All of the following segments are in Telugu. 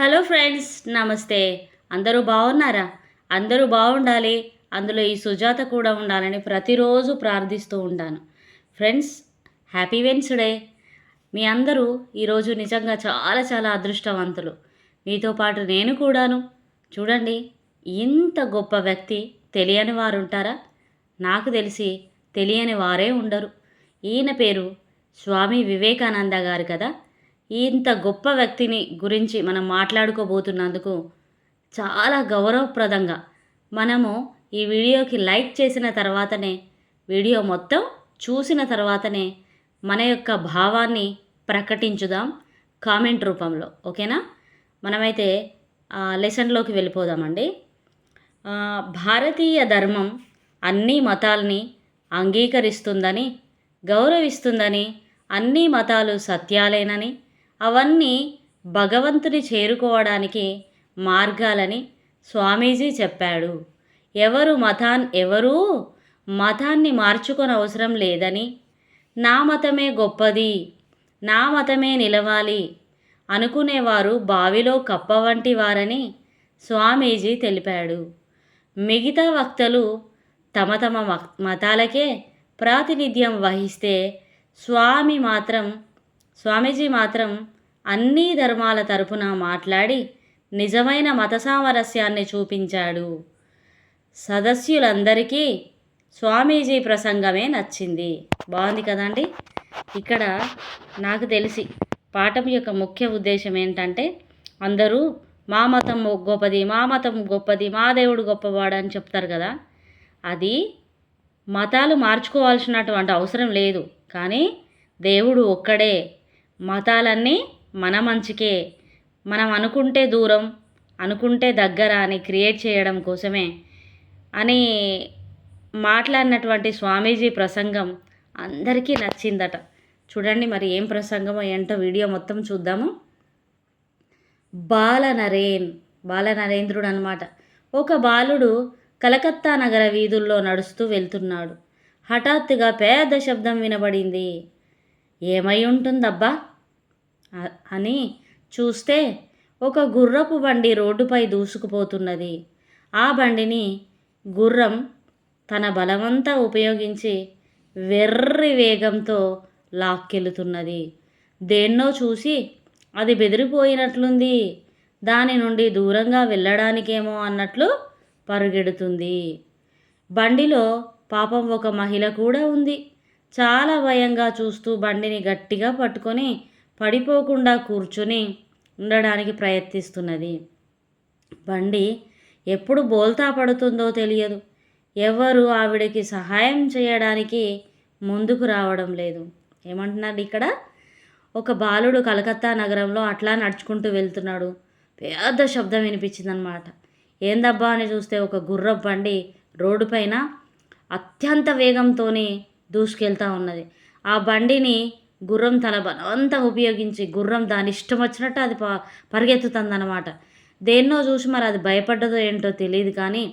హలో ఫ్రెండ్స్ నమస్తే. అందరూ బాగున్నారా? అందరూ బాగుండాలి. అందులో ఈ సుజాత కూడా ఉండాలని ప్రతిరోజు ప్రార్థిస్తూ ఉంటాను. Friends happy Wednesday. మీ అందరూ ఈరోజు నిజంగా చాలా చాలా అదృష్టవంతులు. మీతో పాటు నేను కూడాను. చూడండి ఇంత గొప్ప వ్యక్తి తెలియని వారు ఉంటారా? నాకు తెలిసి తెలియని వారే ఉండరు. ఈయన పేరు స్వామి వివేకానంద గారు కదా? ఇంత గొప్ప వ్యక్తిని గురించి మనం మాట్లాడుకోబోతున్నందుకు చాలా గౌరవప్రదంగా మనము ఈ వీడియోకి లైక్ చేసిన తర్వాతనే వీడియో మొత్తం చూసిన తర్వాతనే మన యొక్క భావాన్ని ప్రకటించుదాం కామెంట్ రూపంలో ఓకేనా? మనమైతే లెసన్లోకి వెళ్ళిపోదామండి. భారతీయ ధర్మం అన్ని మతాల్ని అంగీకరిస్తుందని గౌరవిస్తుందని అన్ని మతాలు సత్యాలేనని అవన్నీ భగవంతుని చేరుకోవడానికి మార్గాలని స్వామీజీ చెప్పాడు. ఎవరు మతాన్ ఎవరూ మతాన్ని మార్చుకొని అవసరం లేదని. నా మతమే గొప్పది నా మతమే నిలవాలి అనుకునేవారు బావిలో కప్ప వంటి వారని స్వామీజీ తెలిపాడు. మిగతా వక్తలు తమ తమ మతాలకే ప్రాతినిధ్యం వహిస్తే స్వామి మాత్రం స్వామీజీ మాత్రం అన్ని ధర్మాల తరపున మాట్లాడి నిజమైన మత సామరస్యాన్ని చూపించాడు. సదస్యులందరికీ స్వామీజీ ప్రసంగమే నచ్చింది. బాగుంది కదండి? ఇక్కడ నాకు తెలిసి పాఠం యొక్క ముఖ్య ఉద్దేశం ఏంటంటే అందరూ మా మతం గొప్పది మా మతం గొప్పది మా దేవుడు గొప్పవాడు అని చెప్తారు కదా. అది మతాలు మార్చుకోవాల్సినటువంటి అవసరం లేదు. కానీ దేవుడు ఒక్కడే మతాలన్నీ మన మంచికే. మనం అనుకుంటే దూరం అనుకుంటే దగ్గర అని క్రియేట్ చేయడం కోసమే. అని మాట్లాడినటువంటి స్వామీజీ ప్రసంగం అందరికీ నచ్చిందట. చూడండి మరి ఏం ప్రసంగమో ఏంటో వీడియో మొత్తం చూద్దాము. బాల నరేన్ బాల నరేంద్రుడు అనమాట ఒక బాలుడు కలకత్తా నగర వీధుల్లో నడుస్తూ వెళ్తున్నాడు. హఠాత్తుగా పెద్ద శబ్దం వినబడింది. ఏమై ఉంటుందబ్బా? అని చూస్తే ఒక గుర్రపు బండి రోడ్డుపై దూసుకుపోతున్నది. ఆ బండిని గుర్రం తన బలమంతా ఉపయోగించి వెర్రి వేగంతో లాక్కెళుతున్నది. దేన్నో చూసి అది బెదిరిపోయినట్లుంది. దాని నుండి దూరంగా వెళ్ళడానికేమో అన్నట్లు పరుగెడుతుంది. బండిలో పాపం ఒక మహిళ కూడా ఉంది. చాలా భయంగా చూస్తూ బండిని గట్టిగా పట్టుకొని పడిపోకుండా కూర్చుని ఉండడానికి ప్రయత్నిస్తున్నది. బండి ఎప్పుడు బోల్తా పడుతుందో తెలియదు. ఎవరు ఆవిడకి సహాయం చేయడానికి ముందుకు రావడం లేదు. ఏమంటున్నాడు ఇక్కడ? ఒక బాలుడు కలకత్తా నగరంలో అట్లా నడుచుకుంటూ వెళ్తున్నాడు. పెద్ద శబ్దం వినిపించిందనమాట ఏందబ్బా అని చూస్తే ఒక గుర్రపు బండి రోడ్డుపైన అత్యంత వేగంతో దూసుకెళ్తా ఉన్నది. ఆ బండిని గుర్రం తన బలవంతం ఉపయోగించి గుర్రం దాని ఇష్టం వచ్చినట్టు అది ప పరిగెత్తుతుందన్నమాట. దేన్నో చూసి మరి అది భయపడ్డదో ఏంటో తెలియదు కానీ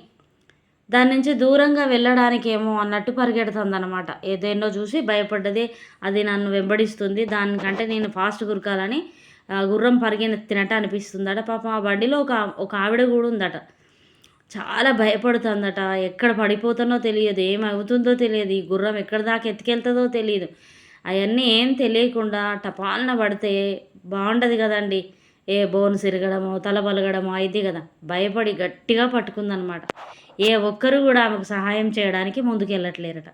దాని నుంచి దూరంగా వెళ్ళడానికి ఏమో అన్నట్టు పరిగెడుతుంది అనమాట ఏదేన్నో చూసి భయపడ్డది అది నన్ను వెంబడిస్తుంది దానికంటే నేను ఫాస్ట్ గురకాలని ఆ గుర్రం పరిగెత్తినట్టు అనిపిస్తుందట. పాపం ఆ బండిలో ఒక ఒక ఆవిడ కూడా ఉందట. చాలా భయపడుతుందట. ఎక్కడ పడిపోతానో తెలియదు ఏమవుతుందో తెలియదు. ఈ గుర్రం ఎక్కడి దాకా ఎత్తుకెళ్తుందో తెలియదు. అవన్నీ ఏం తెలియకుండా టపాలన పడితే బాగుండదు కదండి. ఏ బోన్ సిరగడమో తల పలగడమో అయితే కదా. భయపడి గట్టిగా పట్టుకుందనమాట. ఏ ఒక్కరు కూడా ఆమెకు సహాయం చేయడానికి ముందుకెళ్ళట్లేరట.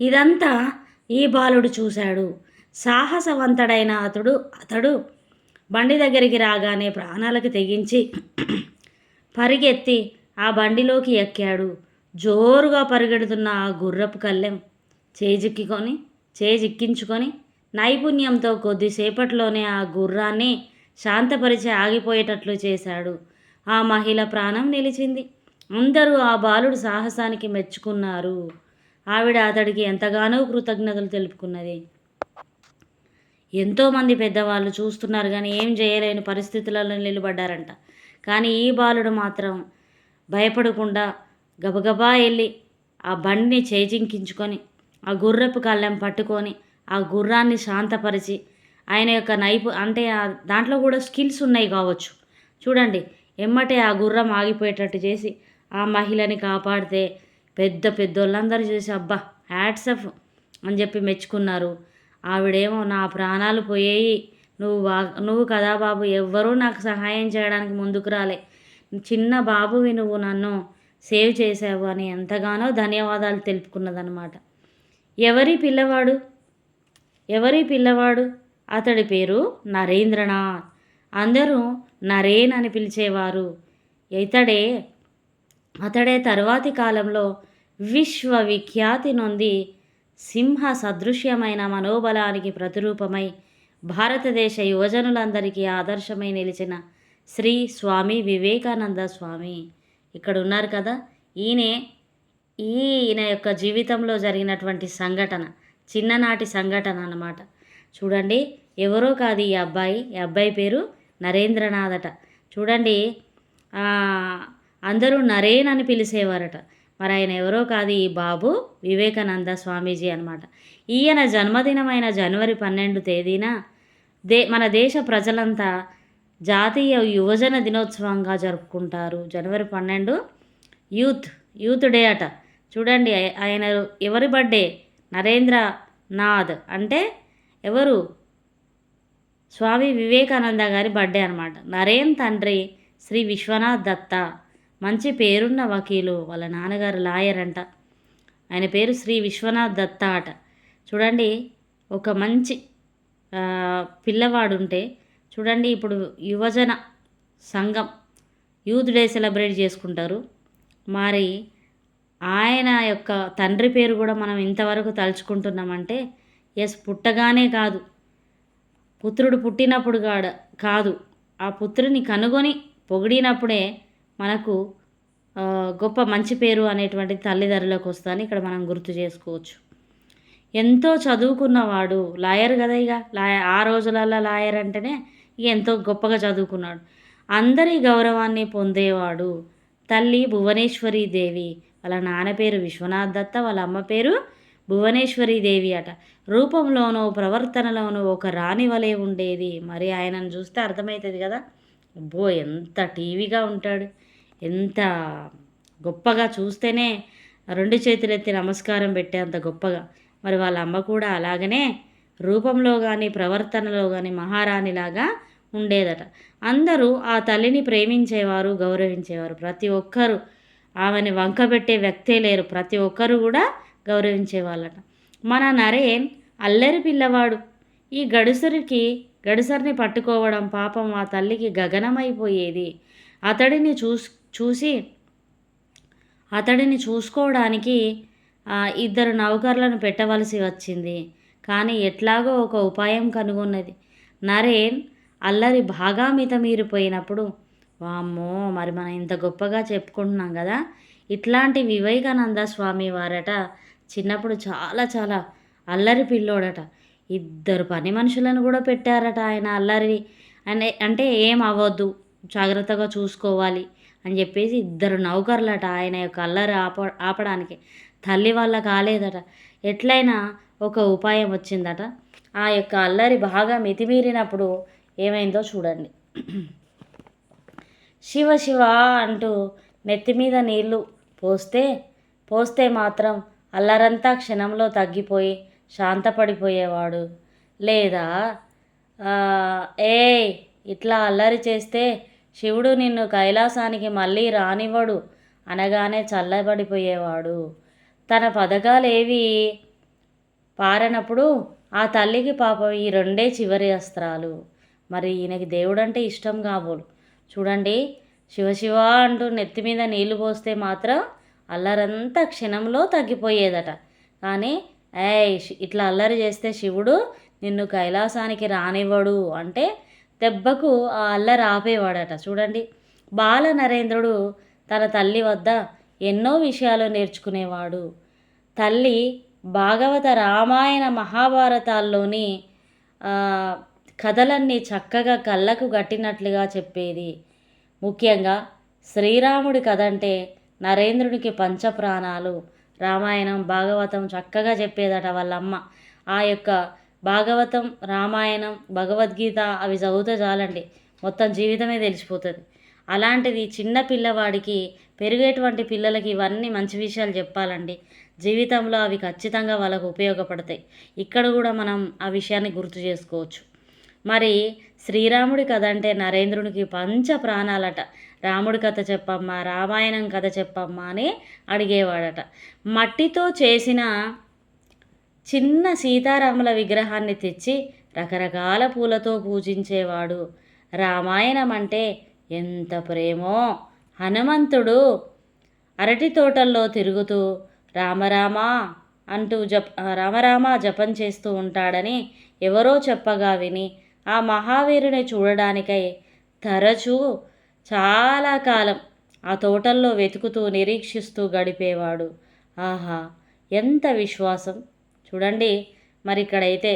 ఇదంతా ఈ బాలుడు చూశాడు. సాహసవంతుడైన అతడు అతడు బండి దగ్గరికి రాగానే ప్రాణాలకు తెగించి పరిగెత్తి ఆ బండిలోకి ఎక్కాడు. జోరుగా పరిగెడుతున్న ఆ గుర్రపు కళ్ళెం చేజిక్కికొని చేజిక్కించుకొని నైపుణ్యంతో కొద్దిసేపట్లోనే ఆ గుర్రాన్ని శాంతపరిచి ఆగిపోయేటట్లు చేశాడు. ఆ మహిళ ప్రాణం నిలిచింది. అందరూ ఆ బాలుడు సాహసానికి మెచ్చుకున్నారు. ఆవిడ అతడికి ఎంతగానో కృతజ్ఞతలు తెలుపుకున్నది. ఎంతోమంది పెద్దవాళ్ళు చూస్తున్నారు కానీ ఏం చేయలేని పరిస్థితులలో నిలబడ్డారంట. కానీ ఈ బాలుడు మాత్రం భయపడకుండా గబగబా వెళ్ళి ఆ బండిని చేజింకించుకొని ఆ గుర్రపు కళ్ళెం పట్టుకొని ఆ గుర్రాన్ని శాంతపరిచి ఆయన యొక్క నైపు అంటే దాంట్లో కూడా స్కిల్స్ ఉన్నాయి కావచ్చు. చూడండి ఎమ్మటే ఆ గుర్రం ఆగిపోయేటట్టు చేసి ఆ మహిళని కాపాడితే పెద్ద పెద్దోళ్ళందరూ చూసి అబ్బా హ్యాట్సఫ్ అని చెప్పి మెచ్చుకున్నారు. ఆవిడేమో నా ప్రాణాలు పోయేయి. నువ్వు బా నువ్వు కదా బాబు ఎవ్వరూ నాకు సహాయం చేయడానికి ముందుకు రాలే. చిన్న బాబువి నువ్వు నన్ను సేవ్ చేసావు అని ఎంతగానో ధన్యవాదాలు తెలుపుకున్నదనమాట ఎవరి పిల్లవాడు? ఎవరి పిల్లవాడు? అతడి పేరు నరేంద్రనాథ్. అందరూ నరేన్ అని పిలిచేవారు. ఇతడే అతడే తరువాతి కాలంలో విశ్వవిఖ్యాతి నొంది సింహ సదృశ్యమైన మనోబలానికి ప్రతిరూపమై భారతదేశ యువజనులందరికీ ఆదర్శమై నిలిచిన శ్రీ స్వామి వివేకానంద స్వామి. ఇక్కడ ఉన్నారు కదా? ఈయనే ఈయన యొక్క జీవితంలో జరిగినటువంటి సంఘటన చిన్ననాటి సంఘటన అన్నమాట. చూడండి ఎవరో కాదు ఈ అబ్బాయి. ఈ అబ్బాయి పేరు నరేంద్రనాథ్ అట చూడండి అందరూ నరేన్ అని పిలిచేవారట. మరి ఆయన ఎవరో కాదు ఈ బాబు వివేకానంద స్వామీజీ అనమాట ఈయన జన్మదినమైన జనవరి పన్నెండు తేదీన దే మన దేశ ప్రజలంతా జాతీయ యువజన దినోత్సవంగా జరుపుకుంటారు. జనవరి పన్నెండు యూత్ యూత్ డే అట. చూడండి ఆయన ఎవరి బర్త్డే నరేంద్ర నాథ్. అంటే ఎవరు? స్వామి వివేకానంద గారి బర్త్డే అనమాట నరేన్ తండ్రి శ్రీ విశ్వనాథ్ దత్త. మంచి పేరున్న వకీలు వాళ్ళ నాన్నగారు లాయర్ అంట. ఆయన పేరు శ్రీ విశ్వనాథ్ దత్త అట. చూడండి ఒక మంచి పిల్లవాడు ఉంటే చూడండి ఇప్పుడు యువజన సంఘం యూత్ డే సెలబ్రేట్ చేసుకుంటారు. మరి ఆయన యొక్క తండ్రి పేరు కూడా మనం ఇంతవరకు తలుచుకుంటున్నామంటే ఎస్ పుట్టగానే కాదు. పుత్రుడు పుట్టినప్పుడు కాడ కాదు. ఆ పుత్రుని కనుగొని పొగిడినప్పుడే మనకు గొప్ప మంచి పేరు అనేటువంటి తల్లిదండ్రులకు వస్తుందని ఇక్కడ మనం గుర్తు చేసుకోవచ్చు. ఎంతో చదువుకున్నవాడు లాయర్ కదా ఇక. లాయర్ ఆ రోజులలో లాయర్ అంటేనే ఇక ఎంతో గొప్పగా చదువుకున్నాడు. అందరి గౌరవాన్ని పొందేవాడు తల్లి భువనేశ్వరి దేవి వాళ్ళ నాన్న పేరు విశ్వనాథ్ దత్త వాళ్ళ అమ్మ పేరు భువనేశ్వరీదేవి అట. రూపంలోనూ ప్రవర్తనలోనూ ఒక రాణి వలె ఉండేది. మరి ఆయనను చూస్తే అర్థమవుతుంది కదా అబ్బో ఎంత టీవీగా ఉంటాడు. ఎంత గొప్పగా చూస్తేనే రెండు చేతులెత్తి నమస్కారం పెట్టే అంత గొప్పగా. మరి వాళ్ళ అమ్మ కూడా అలాగనే రూపంలో కానీ ప్రవర్తనలో కానీ మహారాణిలాగా ఉండేదట. అందరూ ఆ తల్లిని ప్రేమించేవారు గౌరవించేవారు. ప్రతి ఒక్కరూ ఆమెని వంకబెట్టే వ్యక్తే లేరు. ప్రతి ఒక్కరు కూడా గౌరవించేవాళ్ళట. మన నరేన్ అల్లరి పిల్లవాడు. ఈ గడుసరికి గడుసరిని పట్టుకోవడం పాపం ఆ తల్లికి గగనమైపోయేది. అతడిని చూస్ చూసి అతడిని చూసుకోవడానికి ఇద్దరు నౌకర్లను పెట్టవలసి వచ్చింది. కానీ ఎట్లాగో ఒక ఉపాయం కనుగొన్నది. నరేన్ అల్లరి బాగా మితమీరిపోయినప్పుడు వామ్మో మరి మనం ఇంత గొప్పగా చెప్పుకుంటున్నాం కదా. ఇట్లాంటి వివేకానంద స్వామి వారట చిన్నప్పుడు చాలా చాలా అల్లరి పిల్లోడట. ఇద్దరు పని మనుషులను కూడా పెట్టారట ఆయన అల్లరి అనే అంటే ఏం అవ్వద్దు జాగ్రత్తగా చూసుకోవాలి అని చెప్పేసి ఇద్దరు నౌకర్లట ఆయన యొక్క అల్లరి ఆప ఆపడానికి. తల్లి వల్ల కాలేదట. ఎట్లయినా ఒక ఉపాయం వచ్చిందట. ఆ యొక్క అల్లరి బాగా మితిమీరినప్పుడు ఏమైందో చూడండి. శివ శివ అంటూ నెత్తి మీద నీళ్ళు పోస్తే పోస్తే మాత్రం అల్లరంతా క్షణంలో తగ్గిపోయి శాంతపడిపోయేవాడు. లేదా ఏ ఇట్లా అల్లరి చేస్తే శివుడు నిన్ను కైలాసానికి మళ్ళీ రానివ్వడు అనగానే చల్లబడిపోయేవాడు. తన పథకాలేవి పారనప్పుడు ఆ తల్లికి పాపం ఈ రెండే చివరి అస్త్రాలు. మరి ఈయనకి దేవుడంటే ఇష్టం కాబోలు. చూడండి. శివ శివ అంటూ నెత్తి మీద నీళ్ళు పోస్తే మాత్రం అల్లరంతా క్షణంలో తగ్గిపోయేదట. కానీ ఏయ్ శి- ఇట్లా అల్లరి చేస్తే శివుడు నిన్ను కైలాసానికి రానివ్వడు అంటే దెబ్బకు ఆ అల్లరి ఆపేవాడట. చూడండి. బాల నరేంద్రుడు తన తల్లి వద్ద ఎన్నో విషయాలు నేర్చుకునేవాడు. తల్లి భాగవత రామాయణ మహాభారతాల్లోని కథలన్నీ చక్కగా కళ్ళకు గట్టినట్లుగా చెప్పేది. ముఖ్యంగా శ్రీరాముడి కథ అంటే నరేంద్రునికి పంచప్రాణాలు. రామాయణం భాగవతం చక్కగా చెప్పేదట వాళ్ళమ్మ. ఆ యొక్క భాగవతం రామాయణం భగవద్గీత అవి చదివితే చాలండి. మొత్తం జీవితమే తెలిసిపోతుంది. అలాంటిది చిన్న పిల్లవాడికి పెరిగేటువంటి పిల్లలకి ఇవన్నీ మంచి విషయాలు చెప్పాలండి. జీవితంలో అవి ఖచ్చితంగా వాళ్ళకు ఉపయోగపడతాయి. ఇక్కడ కూడా మనం ఆ విషయాన్ని గుర్తు చేసుకోవచ్చు. మరి శ్రీరాముడి కథ అంటే నరేంద్రునికి పంచ ప్రాణాలట. రాముడి కథ చెప్పమ్మా రామాయణం కథ చెప్పమ్మా అని అడిగేవాడట. మట్టితో చేసిన చిన్న సీతారాముల విగ్రహాన్ని తెచ్చి రకరకాల పూలతో పూజించేవాడు. రామాయణం అంటే ఎంత ప్రేమో! హనుమంతుడు అరటి తోటల్లో తిరుగుతూ రామరామ అంటూ జప రామరామ జపం చేస్తూ ఉంటాడని ఎవరో చెప్పగా విని ఆ మహావీరుని చూడడానికై తరచూ చాలా కాలం ఆ తోటల్లో వెతుకుతూ నిరీక్షిస్తూ గడిపేవాడు. ఆహా ఎంత విశ్వాసం! చూడండి మరి ఇక్కడైతే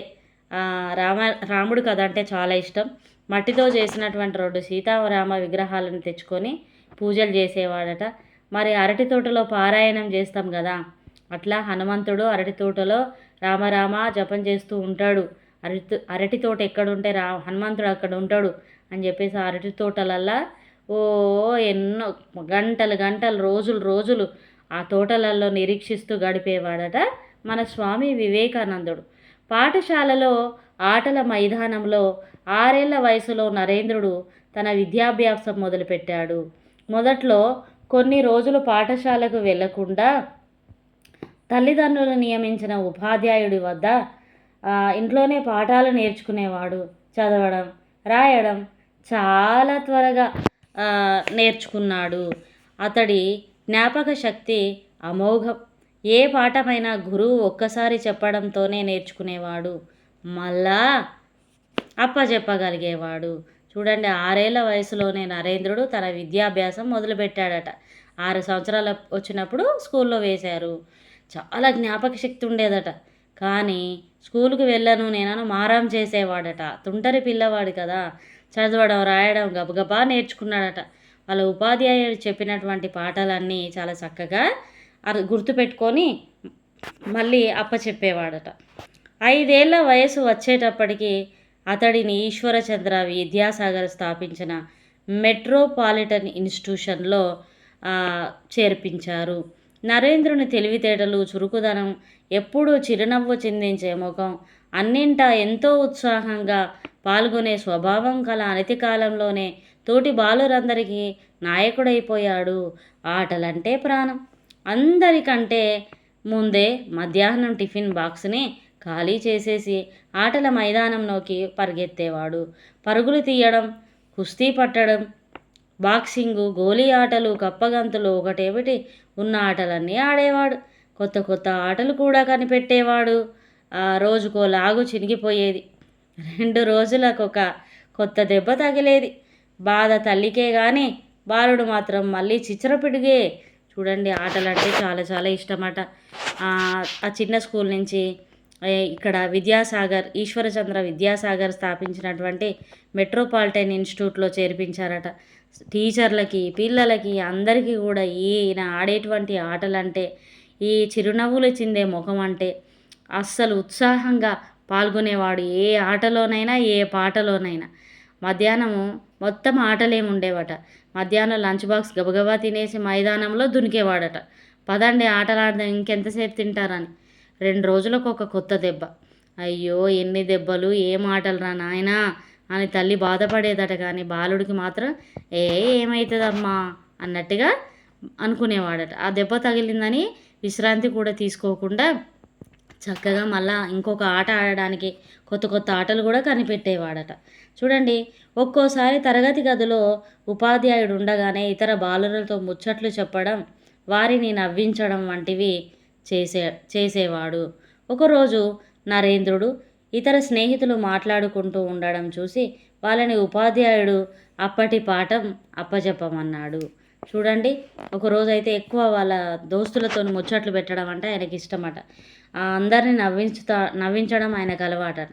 రామ రాముడు కథ అంటే చాలా ఇష్టం. మట్టితో చేసినటువంటి రెండు సీతారామ విగ్రహాలను తెచ్చుకొని పూజలు చేసేవాడట. మరి అరటి తోటలో పారాయణం చేస్తాం కదా అట్లా హనుమంతుడు అరటి తోటలో రామరామ జపం చేస్తూ ఉంటాడు. అరటి అరటి తోట ఎక్కడుంటే రా హనుమంతుడు అక్కడ ఉంటాడు అని చెప్పేసి అరటి తోటలల్లా ఓ ఎన్నో గంటలు గంటలు రోజులు రోజులు ఆ తోటలలో నిరీక్షిస్తూ గడిపేవాడట మన స్వామి వివేకానందుడు. పాఠశాలలో ఆటల మైదానంలో ఆరేళ్ళ వయసులో నరేంద్రుడు తన విద్యాభ్యాసం మొదలుపెట్టాడు. మొదట్లో కొన్ని రోజులు పాఠశాలకు వెళ్ళకుండా తల్లిదండ్రులు నియమించిన ఉపాధ్యాయుడి వద్ద ఇంట్లోనే పాఠాలు నేర్చుకునేవాడు చదవడం రాయడం చాలా త్వరగా నేర్చుకున్నాడు. అతడి జ్ఞాపక శక్తి అమోఘం. ఏ పాఠమైనా గురువు ఒక్కసారి చెప్పడంతోనే నేర్చుకునేవాడు. మళ్ళా అప్పచెప్పగలిగేవాడు చూడండి ఆరేళ్ళ వయసులోనే నరేంద్రుడు తన విద్యాభ్యాసం మొదలుపెట్టాడట. ఆరు సంవత్సరాలు వచ్చినప్పుడు స్కూల్లో వేశారు. చాలా జ్ఞాపక శక్తి ఉండేదట. కానీ స్కూల్కి వెళ్ళను నేనను మారం చేసేవాడట. తుంటరి పిల్లవాడు కదా. చదవడం రాయడం గబగబా నేర్చుకున్నాడట. వాళ్ళ ఉపాధ్యాయుడు చెప్పినటువంటి పాఠాలన్నీ చాలా చక్కగా గుర్తుపెట్టుకొని మళ్ళీ అప్పచెప్పేవాడట ఐదేళ్ళ వయసు వచ్చేటప్పటికి అతడిని ఈశ్వరచంద్ర విద్యాసాగర్ స్థాపించిన మెట్రోపాలిటన్ ఇన్స్టిట్యూషన్లో చేర్పించారు. నరేంద్రుని తెలివితేటలు చురుకుదనం ఎప్పుడూ చిరునవ్వు చిందించే ముఖం అన్నింటా ఎంతో ఉత్సాహంగా పాల్గొనే స్వభావం కల అనతి కాలంలోనే తోటి బాలురందరికీ నాయకుడైపోయాడు ఆటలంటే ప్రాణం. అందరికంటే ముందే మధ్యాహ్నం టిఫిన్ బాక్స్ని ఖాళీ చేసేసి ఆటల మైదానంలోకి పరిగెత్తేవాడు. పరుగులు తీయడం కుస్తీ పట్టడం బాక్సింగు గోలీ ఆటలు కప్పగంతులు ఒకటేమిటి? ఉన్న ఆటలన్నీ ఆడేవాడు. కొత్త కొత్త ఆటలు కూడా కనిపెట్టేవాడు. రోజుకో లాగు చినిగిపోయేది. రెండు రోజులకు ఒక కొత్త దెబ్బ తగిలేది. బాధ తల్లికే కానీ బాలుడు మాత్రం మళ్ళీ చిచ్చరపిడిగే. చూడండి ఆటలు అంటే చాలా చాలా ఇష్టమట. ఆ చిన్న స్కూల్ నుంచి ఇక్కడ విద్యాసాగర్ ఈశ్వరచంద్ర విద్యాసాగర్ స్థాపించినటువంటి మెట్రోపాలిటన్ ఇన్స్టిట్యూట్లో చేర్పించారట. టీచర్లకి పిల్లలకి అందరికీ కూడా ఈయన ఆడేటువంటి ఆటలంటే ఈ చిరునవ్వులు చిందే ముఖం అంటే అస్సలు ఉత్సాహంగా పాల్గొనేవాడు ఏ ఆటలోనైనా ఏ పాటలోనైనా. మధ్యాహ్నము మొత్తం ఆటలేమి ఉండేవట. మధ్యాహ్నం లంచ్ బాక్స్ గబగబా తినేసి మైదానంలో దునికేవాడట. పదండి ఆటలాడదాం ఇంకెంతసేపు తింటారని. రెండు రోజులకు ఒక కొత్త దెబ్బ. అయ్యో ఎన్ని దెబ్బలు ఏం ఆటలు రా నాయనా? అని తల్లి బాధపడేదట కానీ బాలుడికి మాత్రం ఏ ఏమవుతుందమ్మా అన్నట్టుగా అనుకునేవాడట. ఆ దెబ్బ తగిలిందని విశ్రాంతి కూడా తీసుకోకుండా చక్కగా మళ్ళా ఇంకొక ఆట ఆడడానికి కొత్త కొత్త ఆటలు కూడా కనిపెట్టేవాడట. చూడండి ఒక్కోసారి తరగతి గదిలో ఉపాధ్యాయుడు ఉండగానే ఇతర బాలులతో ముచ్చట్లు చెప్పడం వారిని నవ్వించడం వంటివి చేసే చేసేవాడు. ఒకరోజు నరేంద్రుడు ఇతర స్నేహితులు మాట్లాడుకుంటూ ఉండడం చూసి వాళ్ళని ఉపాధ్యాయుడు అప్పటి పాఠం అప్పచెప్పమన్నాడు చూడండి ఒకరోజు అయితే ఎక్కువ వాళ్ళ దోస్తులతో ముచ్చట్లు పెట్టడం అంటే ఆయనకి ఇష్టమట. అందరిని నవ్వించుతా నవ్వించడం ఆయనకు అలవాటట.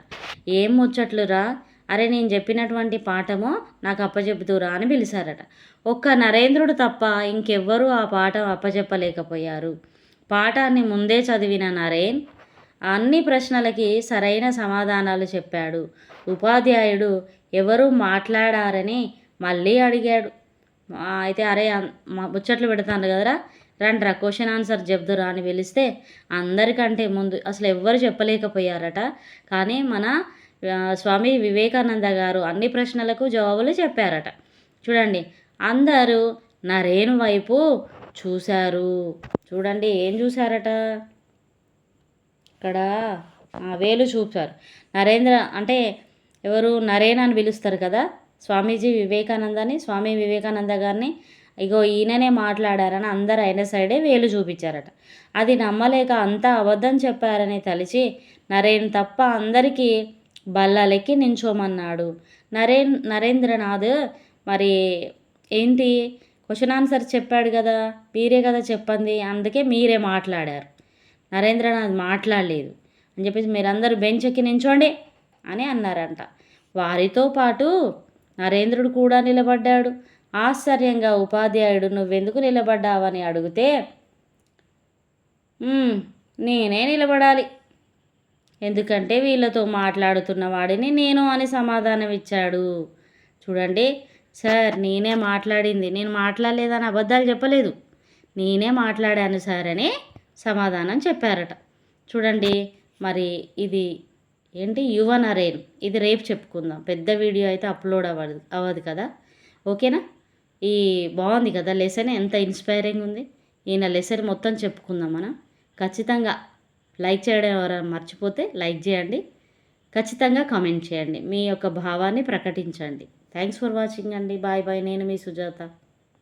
ఏం ముచ్చట్లురా అరే నేను చెప్పినటువంటి పాఠము నాకు అప్పచెబుతురా అని పిలిచారట. ఒక్క నరేంద్రుడు తప్ప ఇంకెవ్వరూ ఆ పాఠం అప్పచెప్పలేకపోయారు పాఠాన్ని ముందే చదివిన నరేన్ అన్ని ప్రశ్నలకి సరైన సమాధానాలు చెప్పాడు. ఉపాధ్యాయుడు ఎవరు మాట్లాడారని మళ్ళీ అడిగాడు. అయితే అరే ముచ్చట్లు పెడతాను కదరా? రండ్రా క్వశ్చన్ ఆన్సర్ చెప్దురా అని పిలిస్తే అందరికంటే ముందు అసలు ఎవ్వరు చెప్పలేకపోయారట. కానీ మన స్వామి వివేకానంద గారు అన్ని ప్రశ్నలకు జవాబులు చెప్పారట. చూడండి అందరూ నరేను వైపు చూశారు. చూడండి ఏం చూశారట? ఇక్కడ వేలు చూపారు. నరేంద్ర అంటే ఎవరు నరేన్ అని పిలుస్తారు కదా? స్వామీజీ వివేకానందని స్వామి వివేకానంద గారిని ఇగో ఈయననే మాట్లాడారని అందరు అయిన సైడే వేలు చూపించారట. అది నమ్మలేక అంతా అబద్ధం చెప్పారని తలిచి నరేన్ తప్ప అందరికీ బల్లలెక్కి నించోమన్నాడు. నరేన్ నరేంద్రనాథ్ మరి ఏంటి? క్వశ్చన్ ఆన్సర్ చెప్పాడు కదా మీరే కదా చెప్పండి అందుకే మీరే మాట్లాడారు. నరేంద్రనాథ్ మాట్లాడలేదు అని చెప్పేసి మీరందరూ బెంచ్ ఎక్కి నించోండి అని అన్నారంట. వారితో పాటు నరేంద్రుడు కూడా నిలబడ్డాడు. ఆశ్చర్యంగా ఉపాధ్యాయుడు నువ్వెందుకు నిలబడ్డావని అడిగితే నేనే నిలబడాలి. ఎందుకంటే వీళ్ళతో మాట్లాడుతున్న వాడిని నేను అని సమాధానం ఇచ్చాడు. చూడండి సార్ నేనే మాట్లాడింది. నేను మాట్లాడలేదని అబద్ధాలు చెప్పలేదు. నేనే మాట్లాడాను సార్ అని సమాధానం చెప్పారట. చూడండి మరి ఇది ఏంటి? యువన్ అరేన్ ఇది రేపు చెప్పుకుందాం. పెద్ద వీడియో అయితే అప్లోడ్ అవ్వదు అవ్వదు కదా? ఓకేనా? ఈ బాగుంది కదా లెసన్? ఎంత ఇన్స్పైరింగ్ ఉంది. ఈయన లెసన్ మొత్తం చెప్పుకుందాం మనం. ఖచ్చితంగా లైక్ చేయడం ఎవరైనా మర్చిపోతే లైక్ చేయండి. ఖచ్చితంగా కామెంట్ చేయండి. మీ యొక్క భావాన్ని ప్రకటించండి. థ్యాంక్స్ ఫర్ వాచింగ్ అండి. Bye bye. నేను మీ సుజాత.